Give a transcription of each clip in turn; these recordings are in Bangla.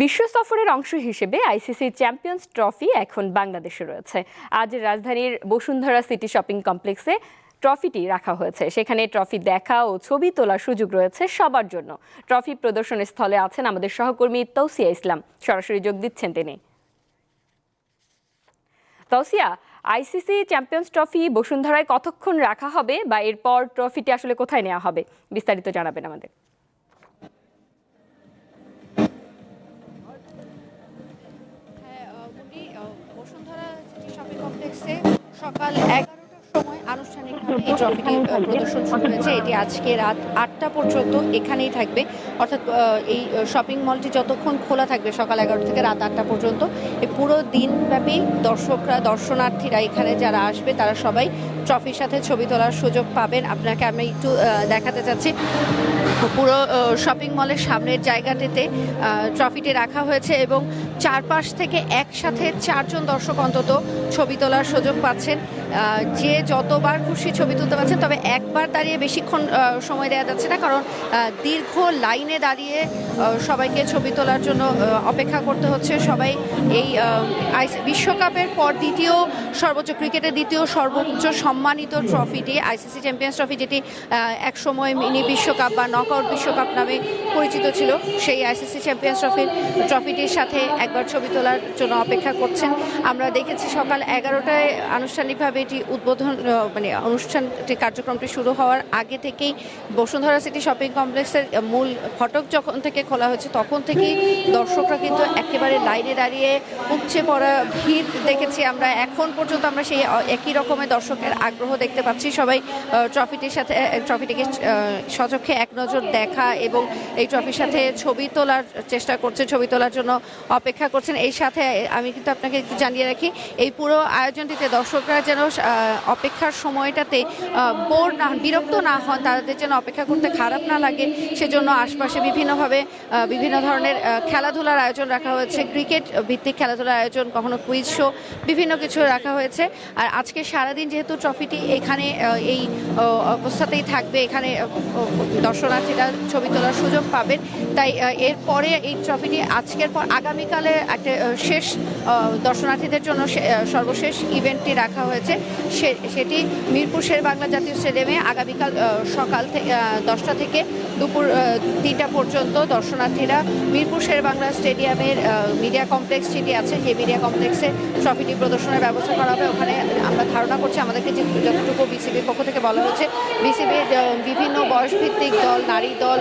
বিশ্ব সফরের অংশ হিসেবে আইসিসি চ্যাম্পিয়ন্স ট্রফি এখন বাংলাদেশে রয়েছে। আজ রাজধানীর বসুন্ধরা সিটি শপিং কমপ্লেক্সে ট্রফিটি রাখা হয়েছে। সেখানে ট্রফি দেখা ও ছবি তোলার সুযোগ রয়েছে সবার জন্য। ট্রফি প্রদর্শন স্থলে আছেন আমাদের সহকর্মী তৌসিয়া ইসলাম। সরাসরি যোগ দিচ্ছেন তিনি। তৌসিয়া, আইসিসি চ্যাম্পিয়ন্স ট্রফি বসুন্ধরায় কতক্ষণ রাখা হবে বা এরপর ট্রফিটি আসলে কোথায় নেওয়া হবে? বিস্তারিত জানাবেন আমাদের। কমপ্লেক্সে সকাল সময় আনুষ্ঠানিকভাবে এই ট্রফিটি প্রদর্শন শুরু হয়েছে। এটি আজকে রাত আটটা পর্যন্ত এখানেই থাকবে। অর্থাৎ এই শপিং মলটি যতক্ষণ খোলা থাকবে সকাল এগারোটা থেকে রাত আটটা পর্যন্ত, এই পুরো দিনব্যাপী দর্শকরা, দর্শনার্থীরা এখানে যারা আসবে, তারা সবাই ট্রফির সাথে ছবি তোলার সুযোগ পাবেন। আপনাকে আমি একটু দেখাতে চাচ্ছি। পুরো শপিং মলের সামনের জায়গাটিতে ট্রফিটি রাখা হয়েছে এবং চারপাশ থেকে একসাথে চারজন দর্শক অন্তত ছবি তোলার সুযোগ পাচ্ছেন। যে যতবার খুশি ছবি তুলতে পারছেন তবে একবার দাঁড়িয়ে বেশিক্ষণ সময় দেওয়া যাচ্ছে না, কারণ দীর্ঘ লাইনে দাঁড়িয়ে সবাইকে ছবি তোলার জন্য অপেক্ষা করতে হচ্ছে সবাই। এই বিশ্বকাপের পর দ্বিতীয় সর্বোচ্চ ক্রিকেটের দ্বিতীয় সর্বোচ্চ সম্মানিত ট্রফিটি, আইসিসি চ্যাম্পিয়ন্স ট্রফি, যেটি এক সময় মিনি বিশ্বকাপ বা নকআউট বিশ্বকাপ নামে পরিচিত ছিল, সেই আইসিসি চ্যাম্পিয়ন্স ট্রফির, ট্রফিটির সাথে একবার ছবি তোলার জন্য অপেক্ষা করছেন। আমরা দেখেছি সকাল এগারোটায় আনুষ্ঠানিকভাবে এটি উদ্বোধন মানে অনুষ্ঠানটি, কার্যক্রমটি শুরু হওয়ার আগে থেকেই বসুন্ধরা সিটি শপিং কমপ্লেক্সের মূল ফটক যখন থেকে খোলা হয়েছে, তখন থেকেই দর্শকরা কিন্তু একেবারে লাইনে দাঁড়িয়ে উপচে পড়া ভিড় দেখেছি আমরা। এখন পর্যন্ত আমরা সেই একই রকমের দর্শকের আগ্রহ দেখতে পাচ্ছি। সবাই ট্রফিটির সাথে ট্রফিটিকে সচক্ষে এক নজর দেখা এবং এই ট্রফির সাথে ছবি তোলার চেষ্টা করছে, ছবি তোলার জন্য অপেক্ষা করছেন। এই সাথে আমি কিন্তু আপনাকে একটু জানিয়ে রাখি, এই পুরো আয়োজনটিতে দর্শকরা যেন অপেক্ষার সময়টাতে বোর না, বিরক্ত না হন। তাদের যেন অপেক্ষা করতে খারাপ না লাগে। সেজন্য আশপাশে বিভিন্নভাবে বিভিন্ন ধরনের খেলাধুলার আয়োজন রাখা হয়েছে। ক্রিকেট ভিত্তিক খেলাধুলার আয়োজন, কখনো কুইজ শো বিভিন্ন কিছু রাখা হয়েছে। আর আজকে সারাদিন যেহেতু ট্রফিটি এখানে এই অবস্থাতেই থাকবে। এখানে দর্শনার্থীরা ছবি তোলার সুযোগ পাবেন। তাই এরপরে এই ট্রফিটি আজকের পর আগামীকালে একটা শেষ দর্শনার্থীদের জন্য সর্বশেষ ইভেন্টটি রাখা হয়েছে। সে- সেটি মিরপুর শের বাংলা জাতীয় স্টেডিয়ামে আগামীকাল সকাল দশটা থেকে দুপুর তিনটা পর্যন্ত দর্শনার্থীরা মিরপুর শের বাংলা স্টেডিয়ামের মিডিয়া কমপ্লেক্স যেটি আছে, সেই মিডিয়া কমপ্লেক্সে ট্রফিটি প্রদর্শনের ব্যবস্থা করা হবে। ওখানে আমরা ধারণা করছি, আমাদেরকে যে যতটুকু বিসিবির পক্ষ থেকে বলা হয়েছে, বিসিবির বিভিন্ন বয়সভিত্তিক দল, নারী দল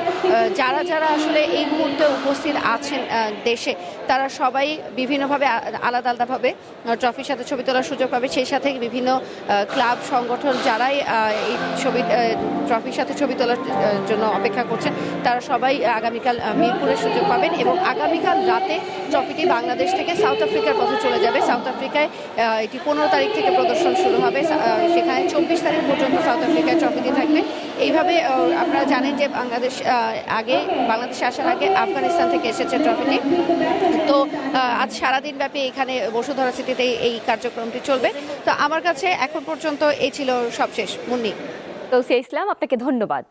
যারা যারা আসলে এই মুহূর্তে উপস্থিত আছেন দেশে, তারা সবাই বিভিন্নভাবে আলাদা, আলাদাভাবে ট্রফির সাথে ছবি তোলার সুযোগ পাবে। সেই সাথে বিভিন্ন আহ, ক্লাব সংগঠন যারাই এই ছবি ট্রফির সাথে ছবি তোলার জন্য অপেক্ষা করছেন তারা সবাই আগামীকাল মিরপুরের সুযোগ পাবেন এবং আগামীকাল রাতে ট্রফিটি বাংলাদেশ থেকে সাউথ আফ্রিকার পথে চলে যাবে। সাউথ আফ্রিকায় এটি পনেরো তারিখ থেকে প্রদর্শন শুরু হবে। সেখানে চব্বিশ তারিখ পর্যন্ত সাউথ আফ্রিকায় ট্রফিটি থাকবে। এইভাবে আপনারা জানেন যে বাংলাদেশ আগে বাংলাদেশে আসার আগে আফগানিস্তান থেকে এসেছে ট্রফিটি। তো আজ সারাদিন ব্যাপী এখানে বসুধরা সিটিতে এই কার্যক্রমটি চলবে। তো আমার কাছে এখন পর্যন্ত এই ছিল সবশেষ। মুন্নি। তৌসিয়া ইসলাম আপনাকে ধন্যবাদ।